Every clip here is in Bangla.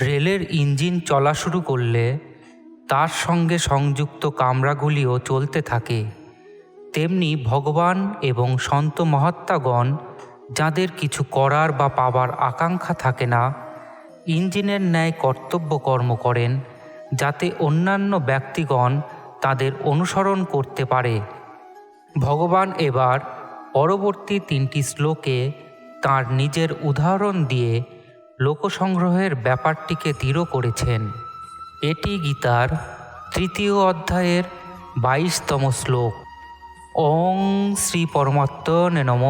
রেলের ইঞ্জিন চলা শুরু করলে তার সঙ্গে সংযুক্ত কামরাগুলিও চলতে থাকে। তেমনি ভগবান এবং সন্ত মহাত্মাগণ, যাদের কিছু করার বা পাবার আকাঙ্ক্ষা থাকে না, ইঞ্জিনের ন্যায় কর্তব্য কর্ম করেন যাতে অন্যান্য ব্যক্তিগণ তাদের অনুসরণ করতে পারে। ভগবান এবার পরবর্তী তিনটি শ্লোকে তার নিজের উদাহরণ দিয়ে লোকসংগ্রহের ব্যাপারটিকে দৃঢ় করেছেন। এটি গীতার তৃতীয় অধ্যায়ের বাইশতম শ্লোক। ওং শ্রী পরমাত্মনে নম।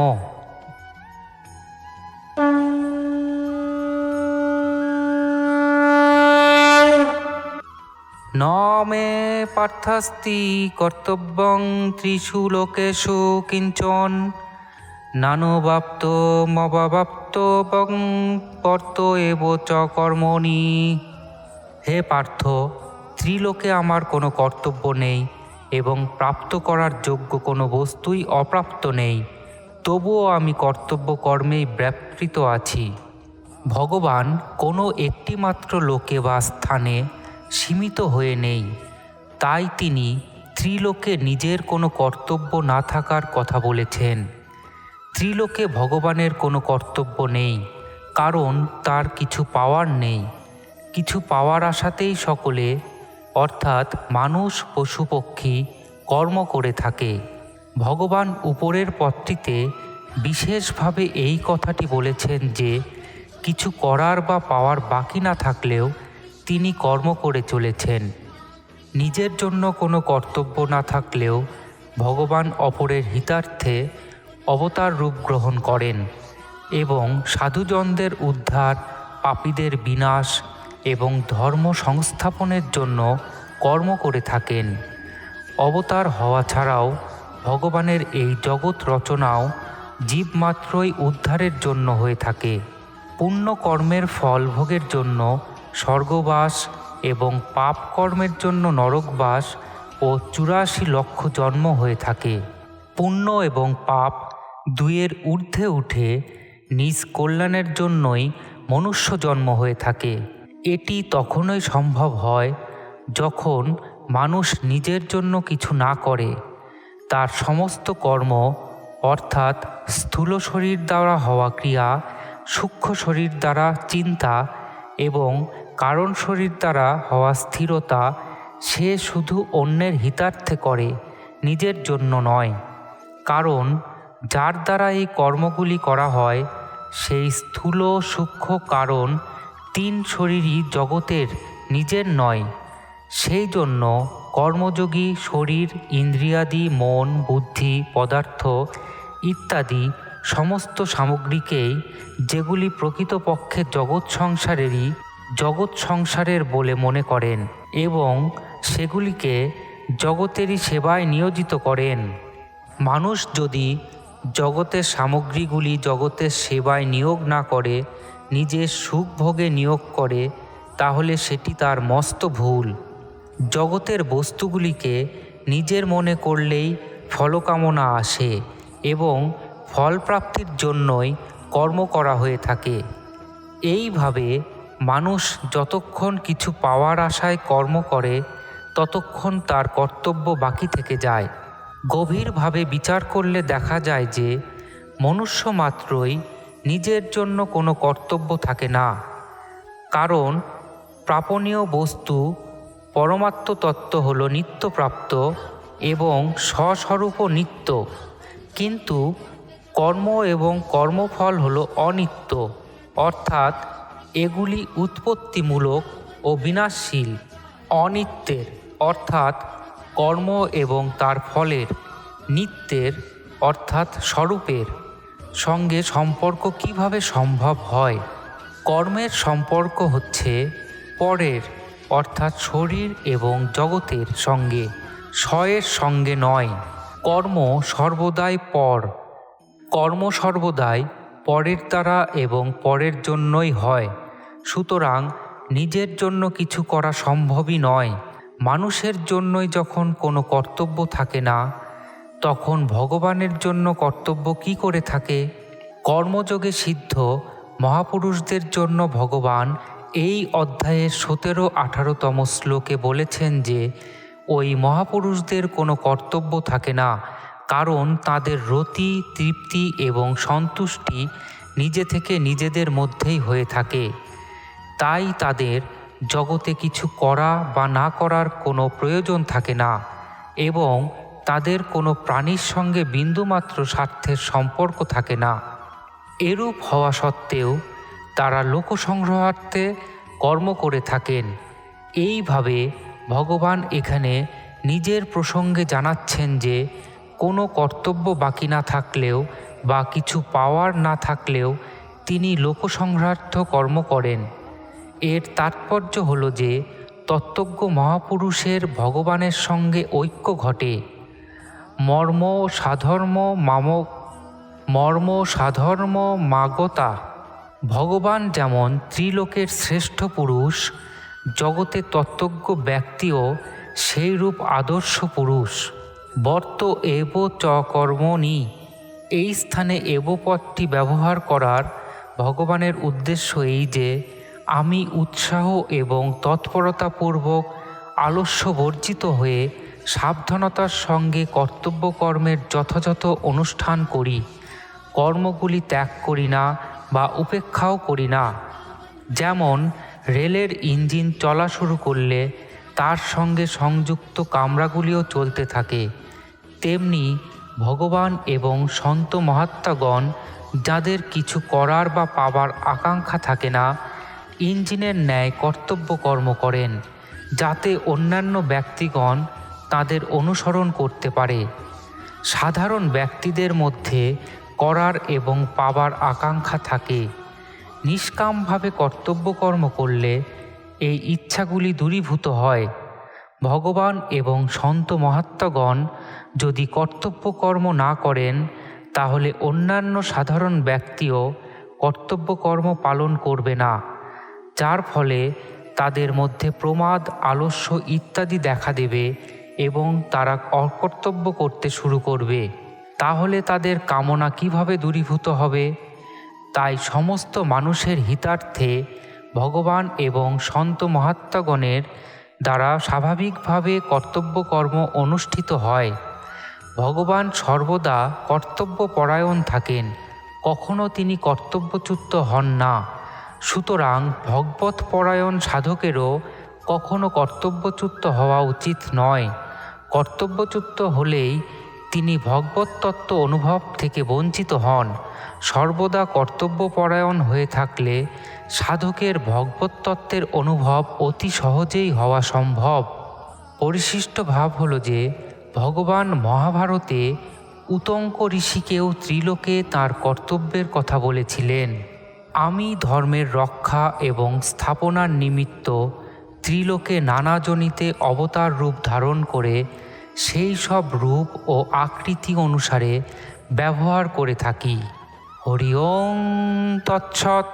ন মে পার্থাস্তি কর্তব্যং ত্রিষু লোকেষু কিঞ্চন। নানুবাপ্ত মবাপ্ত বং পর্ত এব চ কর্মণি। হে পার্থ, ত্রিলোকে আমার কোনো কর্তব্য নেই এবং প্রাপ্ত করার যোগ্য কোনো বস্তুই অপ্রাপ্ত নেই। তবুও আমি কর্তব্য কর্মেই ব্যাপৃত আছি। ভগবান কোনো একটিমাত্র লোকে বা স্থানে সীমিত হয়ে নেই। তাই তিনি ত্রিলোকে নিজের কোনো কর্তব্য না থাকার কথা বলেছেন। ত্রিলোকে ভগবানের কোনো কর্তব্য নেই, কারণ তার কিছু পাওয়ার নেই। কিছু পাওয়ার আশাতেই সকলে, অর্থাৎ মানুষ, পশু পক্ষী, কর্ম করে থাকে। ভগবান উপরের পথটিতে বিশেষভাবে এই কথাটি বলেছেন যে, কিছু করার বা পাওয়ার বাকি না থাকলেও তিনি কর্ম করে চলেছেন। নিজের জন্য কোনো কর্তব্য না থাকলেও ভগবান অপরের হিতার্থে অবতার রূপ গ্রহণ করেন এবং সাধুজনদের উদ্ধার, পাপীদের বিনাশ এবং ধর্ম সংস্থাপনের জন্য কর্ম করে থাকেন। অবতার হওয়া ছাড়াও ভগবানের এই জগৎ রচনাও জীবমাত্রই উদ্ধারের জন্য হয়ে থাকে। পুণ্য কর্মের ফল ভোগের জন্য স্বর্গবাস এবং পাপ কর্মের জন্য নরকবাস ও চুরাশি লক্ষ জন্ম হয়ে থাকে। পুণ্য এবং পাপ দুইয়ের ঊর্ধ্বে উঠে নিজ কল্যাণের জন্যই মনুষ্য জন্ম হয়ে থাকে। এটি তখনই সম্ভব হয় যখন মানুষ নিজের জন্য কিছু না করে। তার সমস্ত কর্ম, অর্থাৎ স্থূল শরীর দ্বারা হওয়া ক্রিয়া, সূক্ষ্ম শরীর দ্বারা চিন্তা এবং কারণ শরীর দ্বারা হওয়া স্থিরতা, সে শুধু অন্যের হিতার্থে করে, নিজের জন্য নয়। কারণ যার দ্বারা এই কর্মগুলি করা হয়, সেই স্থূল সূক্ষ্ম কারণ তিন শরীরই জগতের নিজের নয়। সেই জন্য কর্মযোগী শরীর, ইন্দ্রিয়াদি, মন, বুদ্ধি, পদার্থ ইত্যাদি সমস্ত সামগ্রীকেই যেগুলি প্রকৃতপক্ষে জগৎ সংসারেরই জগৎ সংসারের বলে মনে করেন এবং সেগুলিকে জগতেরই সেবায় নিয়োজিত করেন। মানুষ যদি জগতের সামগ্রীগুলি জগতের সেবায় নিয়োগ না করে, নিজের সুখ ভোগে নিয়োগ করে, তাহলে সেটি তার মস্ত ভুল। জগতের বস্তুগুলিকে নিজের মনে করলেই ফলকামনা আসে এবং ফলপ্রাপ্তির জন্যই কর্ম করা হয়ে থাকে। এইভাবে মানুষ যতক্ষণ কিছু পাওয়ার আশায় কর্ম করে, ততক্ষণ তার কর্তব্য বাকি থেকে যায়। গভীরভাবে বিচার করলে দেখা যায় যে, মনুষ্য মাত্রই নিজের জন্য কোনো কর্তব্য থাকে না। কারণ, প্রাপণীয় বস্তু পরমাত্ম তত্ত্ব হল নিত্যপ্রাপ্ত এবং স্বস্বরূপও নিত্য। কিন্তু কর্ম এবং কর্মফল হল অনিত্য। অর্থাৎ, এগুলি উৎপত্তিমূলক ও বিনাশশীল, অনিত্যের। অর্থাৎ কর্ম এবং তার ফলের নিত্যের, অর্থাৎ স্বরূপের, সঙ্গে সম্পর্ক কীভাবে সম্ভব হয়? কর্মের সম্পর্ক হচ্ছে পরের, অর্থাৎ শরীর এবং জগতের সঙ্গে, স্বয়ের সঙ্গে নয়। কর্ম সর্বদাই পর। কর্ম সর্বদাই পরের দ্বারা এবং পরের জন্যই হয়। সুতরাং নিজের জন্য কিছু করা সম্ভবই নয়। মানুষের জন্যই যখন কোনো কর্তব্য থাকে না, তখন ভগবানের জন্য কর্তব্য কি করে থাকে? কর্মযোগে সিদ্ধ মহাপুরুষদের জন্য ভগবান এই অধ্যায়ের সতেরো, আঠারোতম শ্লোকে বলেছেন যে, ওই মহাপুরুষদের কোনো কর্তব্য থাকে না, কারণ তাদের রতি, তৃপ্তি এবং সন্তুষ্টি নিজে থেকে নিজেদের মধ্যেই হয়ে থাকে। তাই তাদের জগতে কিছু করা বা না করার কোনো প্রয়োজন থাকে না এবং তাদের কোনো প্রাণীর সঙ্গে বিন্দুমাত্র স্বার্থের সম্পর্ক থাকে না। এরূপ হওয়া সত্ত্বেও তারা লোকসংগ্রহার্থে কর্ম করে থাকেন। এইভাবে ভগবান এখানে নিজের প্রসঙ্গে জানাচ্ছেন যে, কোনো কর্তব্য বাকি না থাকলেও বা কিছু পাওয়ার না থাকলেও তিনি লোকসংগ্রহার্থ কর্ম করেন। এর তাৎপর্য হল যে, তত্ত্বজ্ঞ মহাপুরুষের ভগবানের সঙ্গে ঐক্য ঘটে। মর্ম সাধর্ম মামক মর্ম সাধর্ম মাগতা। ভগবান যেমন ত্রিলোকের শ্রেষ্ঠ পুরুষ, জগতে তত্ত্বজ্ঞ ব্যক্তিও সেই রূপ আদর্শ পুরুষ। বর্ত এব চ কর্মণি। এই স্থানে এব পদটি ব্যবহার করার ভগবানের উদ্দেশ্য এই যে আমি উৎসাহ এবং তৎপরতাপূর্বক আলস্য বর্জিত হয়ে সাবধানতার সঙ্গে কর্তব্যকর্মের যথাযথ অনুষ্ঠান করি। কর্মগুলি ত্যাগ করি না বা উপেক্ষাও করি না। যেমন, রেলের ইঞ্জিন চলা শুরু করলে তার সঙ্গে সংযুক্ত কামরাগুলিও চলতে থাকে। তেমনি, ভগবান এবং সন্ত মহাত্মাগণ যাদের কিছু করার বা পাবার আকাঙ্ক্ষা থাকে না ইঞ্জিনের ন্যায় কর্তব্য কর্ম করেন, যাতে অন্যান্য ব্যক্তিগণ তাদের অনুসরণ করতে পারে। সাধারণ ব্যক্তিদের মধ্যে করার এবং পাবার আকাঙ্ক্ষা থাকে। নিষ্কামভাবে কর্তব্য কর্ম করলে এই ইচ্ছাগুলি দূরীভূত হয়। ভগবান এবং সন্ত মহাত্মাগণ যদি কর্তব্য কর্ম না করেন, তাহলে অন্যান্য সাধারণ ব্যক্তিও কর্তব্য কর্ম পালন করবে না। যার ফলে তাদের মধ্যে প্রমাদ, আলস্য ইত্যাদি দেখা দেবে এবং তারা অকর্তব্য করতে শুরু করবে। তাহলে তাদের কামনা কীভাবে দূরীভূত হবে? তাই সমস্ত মানুষের হিতার্থে ভগবান এবং সন্ত মহাত্মাগণের দ্বারা স্বাভাবিকভাবে কর্তব্যকর্ম অনুষ্ঠিত হয়। ভগবান সর্বদা কর্তব্য পরায়ণ থাকেন, কখনো তিনি কর্তব্যচ্যুত হন না। সুতরাং ভগবত পরায়ণ সাধকেরও কখনো কর্তব্যচ্যুত হওয়া উচিত নয়। কর্তব্যচ্যুত হলেই তিনি ভগবত তত্ত্ব অনুভব থেকে বঞ্চিত হন। সর্বদা কর্তব্যপরায়ণ হয়ে থাকলে সাধকের ভগবত তত্ত্বের অনুভব অতি সহজেই হওয়া সম্ভব। পরিশিষ্ট ভাব হল যে, ভগবান মহাভারতে উতঙ্ক ঋষিকেও ত্রিলোকে তার কর্তব্যের কথা বলেছিলেন। আমি ধর্মের রক্ষা এবং স্থাপনার নিমিত্ত ত্রিলোকে নানাজনিতে অবতার রূপ ধারণ করে সেই সব রূপ ও আকৃতি অনুসারে ব্যবহার করে থাকি। হরি ওম তৎসৎ।